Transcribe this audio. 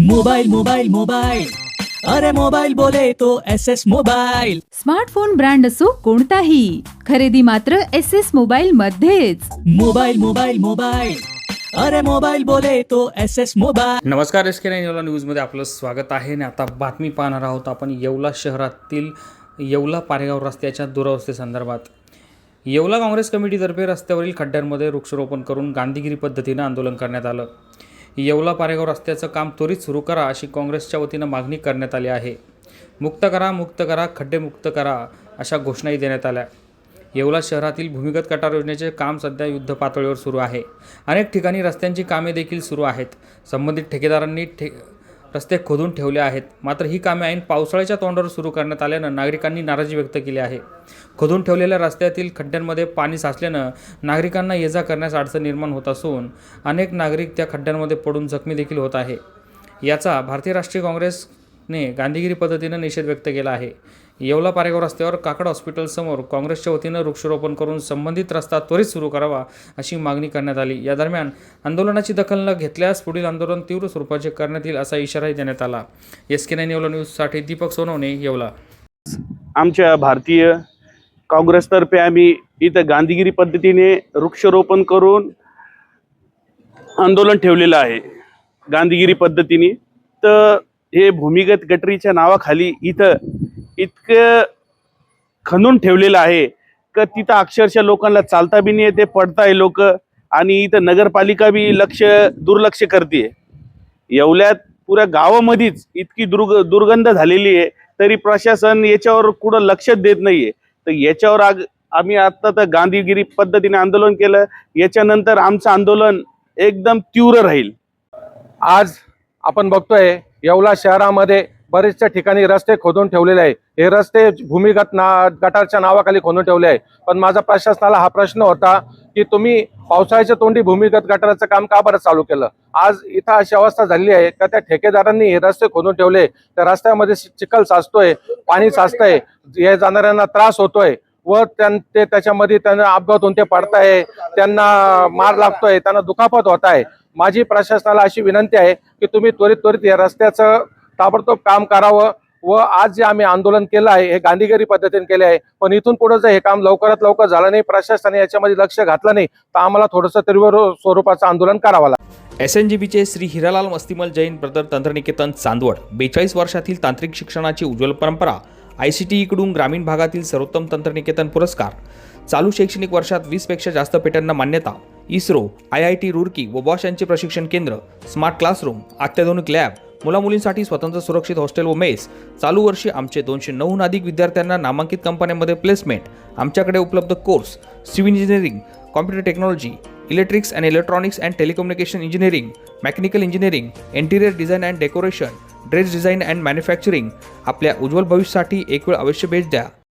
Mobile mobile mobile अरे mobile बोले तो S S mobile smartphone brand असो कोणताही. खरेदी मात्र एस एस मोबाईल मध्येच. मोबाइल मोबाइल मोबाइल अरे मोबाइल बोले तो एस एस मोबाइल नमस्कार एस के नाईन येवला न्यूजमध्ये आपलं स्वागत आहे आणि आता बातमी पाहणार आहोत आपण येवला शहरातील येवला पारेगाव रस्त्याच्या दुरावस्थेसंदर्भात येवला काँग्रेस कमिटीतर्फे रस्त्यावरील खड्ड्यांमध्ये वृक्षारोपण करून गांधीगिरी पद्धतीनं आंदोलन करण्यात आलं. येवला पारेगाव रस्त्याचं काम त्वरित सुरू करा अशी काँग्रेसच्या वतीनं मागणी करण्यात आली आहे. मुक्त करा मुक्त करा खड्डे मुक्त करा अशा घोषणाही देण्यात आल्या. येवला शहरातील भूमिगत कटार योजनेचे काम सध्या युद्ध पातळीवर सुरू आहे. अनेक ठिकाणी रस्त्यांची कामे देखील सुरू आहेत. संबंधित ठेकेदारांनी ठे रस्ते खोदून ठेवले आहेत. मात्र ही कामे ऐन पावसाळ्याच्या तोंडावर सुरू करण्यात आल्यानं नागरिकांनी नाराजी व्यक्त केली आहे. खोदून ठेवलेल्या रस्त्यातील खड्ड्यांमध्ये पाणी साचल्यानं नागरिकांना ये जा करण्यास अडचण निर्माण होत असून अनेक नागरिक त्या खड्ड्यांमध्ये पडून जखमी देखील होत आहे. याचा भारतीय राष्ट्रीय काँग्रेस ने गांधीगिरी पद्धतीनं निषेध व्यक्त केला आहे. येवला पारेगाव रस्त्यावर काकड हॉस्पिटलसमोर काँग्रेसच्या वतीनं वृक्षारोपण करून संबंधित रस्ता त्वरित सुरू करावा अशी मागणी करण्यात आली. या दरम्यान आंदोलनाची दखल न घेतल्यास पुढील आंदोलन तीव्र स्वरूपाचे करण्यात येईल असा इशाराही देण्यात आला. एस के नाईन येवला न्यूजसाठी दीपक सोनवणे येवला. आमच्या भारतीय काँग्रेसतर्फे आम्ही इथं गांधीगिरी पद्धतीने वृक्षारोपण करून आंदोलन ठेवलेलं आहे. गांधीगिरी पद्धतीने. तर हे भूमिगत गटरीच्या नावाखाली इथं इतकं खणून ठेवलेलं आहे का तिथं अक्षरशः लोकांना चालता बी नाही येते पडताय लोक आणि इथं नगरपालिका बी लक्ष दुर्लक्ष करते येवल्यात पुऱ्या गावामध्येच इतकी दुर्ग दुर्गंध झालेली आहे तरी प्रशासन याच्यावर कुठं लक्षच देत नाहीये. तर याच्यावर आग आम्ही आत्ता तर गांधीगिरी पद्धतीने आंदोलन केलं याच्यानंतर आमचं आंदोलन एकदम तीव्र राहील. आज आपण बघतोय येवला शहरामध्ये बरेचशा ठिकाणी रस्ते खोदून ठेवलेले आहे. हे रस्ते भूमिगत ना गटारच्या नावाखाली खोदून ठेवले आहे. पण माझा प्रशासनाला हा प्रश्न होता की तुम्ही पावसाळ्याच्या तोंडी भूमिगत गटाराचं काम का बरं चालू केलं? आज इथं अशी अवस्था झाली आहे का त्या ठेकेदारांनी हे रस्ते खोदून ठेवले? त्या रस्त्यामध्ये चिखल साचतोय पाणी साचतंय ये जाणाऱ्यांना त्रास होतोय. व त्यां ते त्याच्यामध्ये त्यांना अपघात होऊन ते पडताय त्यांना मार लागतोय त्यांना दुखापत होत आहे माझी प्रशासनाला अशी विनंती आहे की तुम्ही त्वरित त्वरित या रस्त्याचं ताबडतोब काम करावं व आज जे आम्ही आंदोलन केलं आहे हे गांधीगिरी पद्धतीने केले आहे पण इथून पुढे जर हे काम लवकरात लवकर झालं नाही प्रशासनाने याच्यामध्ये लक्ष घातलं नाही तर आम्हाला थोडंसं तीव्र स्वरूपाचं आंदोलन करावं लागेल एस एन जी बीचे श्री हिरालाल मस्तिमल जैन ब्रदर तंत्रनिकेतन चांदवड बेचाळीस वर्षातील तांत्रिक शिक्षणाची उज्ज्वल परंपरा आय सी टी ईकडून ग्रामीण भागातील सर्वोत्तम तंत्रनिकेतन पुरस्कार. चालू शैक्षणिक वर्षात वीसपेक्षा जास्त पेटांना मान्यता. ISRO I I T Roorkee व बॉश यांचे प्रशिक्षण केंद्र स्मार्ट क्लासरूम अत्याधुनिक लॅब मुलामुलींसाठी स्वतंत्र सुरक्षित हॉस्टेल व मेस. चालू वर्षी आमचे दोनशे नऊहून अधिक विद्यार्थ्यांना नामांकित कंपन्यांमध्ये प्लेसमेंट. आमच्याकडे उपलब्ध course civil engineering computer technology electrics and electronics and telecommunication engineering mechanical engineering interior design and decoration dress design and manufacturing. आपल्या उज्ज्वल भविष्यासाठी एक वेळ अवश्य भेट द्या.